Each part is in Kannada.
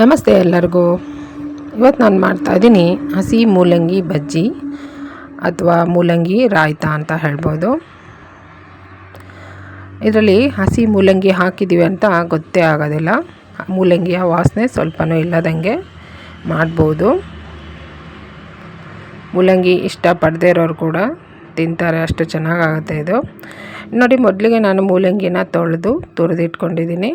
ನಮಸ್ತೆ ಎಲ್ಲರಿಗೂ. ಇವತ್ತು ನಾನು ಮಾಡ್ತಾಯಿದ್ದೀನಿ ಹಸಿ ಮೂಲಂಗಿ ಬಜ್ಜಿ ಅಥವಾ ಮೂಲಂಗಿ ರಾಯ್ತ ಅಂತ ಹೇಳ್ಬೋದು. ಇದರಲ್ಲಿ ಹಸಿ ಮೂಲಂಗಿ ಹಾಕಿದ್ದೀವಿ ಅಂತ ಗೊತ್ತೇ ಆಗೋದಿಲ್ಲ. ಮೂಲಂಗಿಯ ವಾಸನೆ ಸ್ವಲ್ಪನೂ ಇಲ್ಲದಂಗೆ ಮಾಡ್ಬೋದು. ಮೂಲಂಗಿ ಇಷ್ಟಪಡದೇ ಇರೋರು ಕೂಡ ತಿಂತಾರೆ, ಅಷ್ಟು ಚೆನ್ನಾಗಾಗುತ್ತೆ ಇದು. ನೋಡಿ, ಮೊದಲಿಗೆ ನಾನು ಮೂಲಂಗಿನ ತೊಳೆದು ತುರಿದಿಟ್ಕೊಂಡಿದ್ದೀನಿ.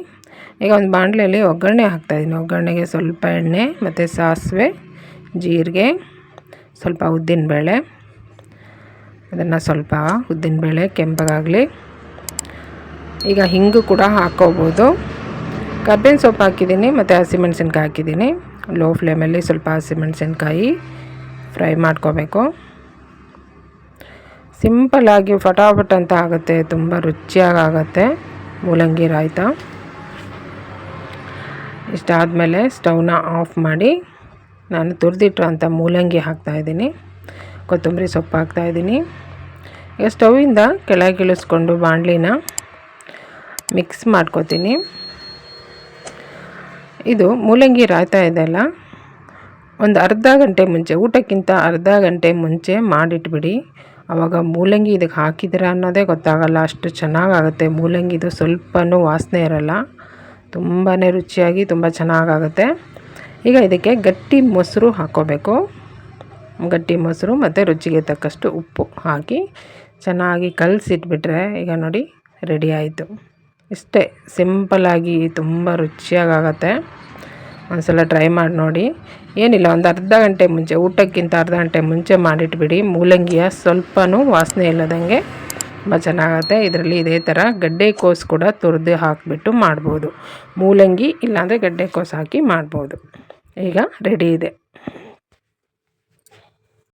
ಈಗ ಒಂದು ಬಾಣಲೆಯಲ್ಲಿ ಒಗ್ಗರಣೆ ಹಾಕ್ತಾಯಿದ್ದೀನಿ. ಒಗ್ಗರಣೆಗೆ ಸ್ವಲ್ಪ ಎಣ್ಣೆ, ಮತ್ತು ಸಾಸಿವೆ, ಜೀರಿಗೆ, ಸ್ವಲ್ಪ ಉದ್ದಿನಬೇಳೆ, ಅದನ್ನು ಸ್ವಲ್ಪ ಉದ್ದಿನಬೇಳೆ, ಕೆಂಪಗಾಗಲಿ. ಈಗ ಹಿಂಗು ಕೂಡ ಹಾಕ್ಕೋಬೋದು. ಕರ್ಬೇವಿನ ಸೊಪ್ಪು ಹಾಕಿದ್ದೀನಿ, ಮತ್ತು ಹಸಿಮೆಣ್ಸಿನ್ಕಾಯಿ ಹಾಕಿದ್ದೀನಿ. ಲೋ ಫ್ಲೇಮಲ್ಲಿ ಸ್ವಲ್ಪ ಹಸಿಮೆಣ್ಸಿನ್ಕಾಯಿ ಫ್ರೈ ಮಾಡ್ಕೋಬೇಕು. ಸಿಂಪಲ್ಲಾಗಿ ಫಟಾಫಟ್ ಅಂತ ಆಗುತ್ತೆ. ತುಂಬ ರುಚಿಯಾಗುತ್ತೆ ಮೂಲಂಗಿ ರಾಯ್ತ. ಇಷ್ಟಾದಮೇಲೆ ಸ್ಟವ್ನ ಆಫ್ ಮಾಡಿ ನಾನು ತುರಿದಿಟ್ಟಿರೋಂಥ ಮೂಲಂಗಿ ಹಾಕ್ತಾಯಿದ್ದೀನಿ ಕೊತ್ತಂಬರಿ ಸೊಪ್ಪು ಹಾಕ್ತಾಯಿದ್ದೀನಿ ಈಗ ಸ್ಟವಿಂದ ಕೆಳಗಿಳಿಸ್ಕೊಂಡು ಬಾಣಲಿನ ಮಿಕ್ಸ್ ಮಾಡ್ಕೋತೀನಿ. ಇದು ಮೂಲಂಗಿ ರಾಯ್ತಾ ಇದೆಲ್ಲ. ಒಂದು ಅರ್ಧ ಗಂಟೆ ಮುಂಚೆ, ಊಟಕ್ಕಿಂತ ಅರ್ಧ ಗಂಟೆ ಮುಂಚೆ ಮಾಡಿಟ್ಬಿಡಿ. ಆವಾಗ ಮೂಲಂಗಿ ಇದಕ್ಕೆ ಹಾಕಿದ್ದೀರ ಅನ್ನೋದೇ ಗೊತ್ತಾಗಲ್ಲ. ಅಷ್ಟು ಚೆನ್ನಾಗಾಗುತ್ತೆ. ಮೂಲಂಗಿದು ಸ್ವಲ್ಪನೂ ವಾಸನೆ ಇರಲ್ಲ. ತುಂಬಾ ರುಚಿಯಾಗಿ ತುಂಬ ಚೆನ್ನಾಗಾಗುತ್ತೆ. ಈಗ ಇದಕ್ಕೆ ಗಟ್ಟಿ ಮೊಸರು ಹಾಕ್ಕೋಬೇಕು ಗಟ್ಟಿ ಮೊಸರು ಮತ್ತು ರುಚಿಗೆ ತಕ್ಕಷ್ಟು ಉಪ್ಪು ಹಾಕಿ ಚೆನ್ನಾಗಿ ಕಲಸಿಟ್ಬಿಟ್ರೆ ಈಗ ನೋಡಿ ರೆಡಿ ಆಯಿತು. ಇಷ್ಟೇ ಸಿಂಪಲ್ಲಾಗಿ ತುಂಬ ರುಚಿಯಾಗತ್ತೆ ಒಂದ್ಸಲ ಟ್ರೈ ಮಾಡಿ ನೋಡಿ. ಏನಿಲ್ಲ, ಒಂದು ಅರ್ಧ ಗಂಟೆ ಮುಂಚೆ, ಊಟಕ್ಕಿಂತ ಅರ್ಧ ಗಂಟೆ ಮುಂಚೆ ಮಾಡಿಟ್ಬಿಡಿ. ಮೂಲಂಗಿಯ ಸ್ವಲ್ಪನೂ ವಾಸನೆ ಇಲ್ಲದಂಗೆ ತುಂಬ ಚೆನ್ನಾಗುತ್ತೆ. ಇದರಲ್ಲಿ ಇದೇ ಥರ ಗಡ್ಡೆಕೋಸು ಕೂಡ ತುರಿದು ಹಾಕಿಬಿಟ್ಟು ಮಾಡ್ಬೋದು. ಮೂಲಂಗಿ ಇಲ್ಲಾಂದರೆ ಗಡ್ಡೆಕೋಸು ಹಾಕಿ ಮಾಡ್ಬೋದು. ಈಗ ರೆಡಿ ಇದೆ.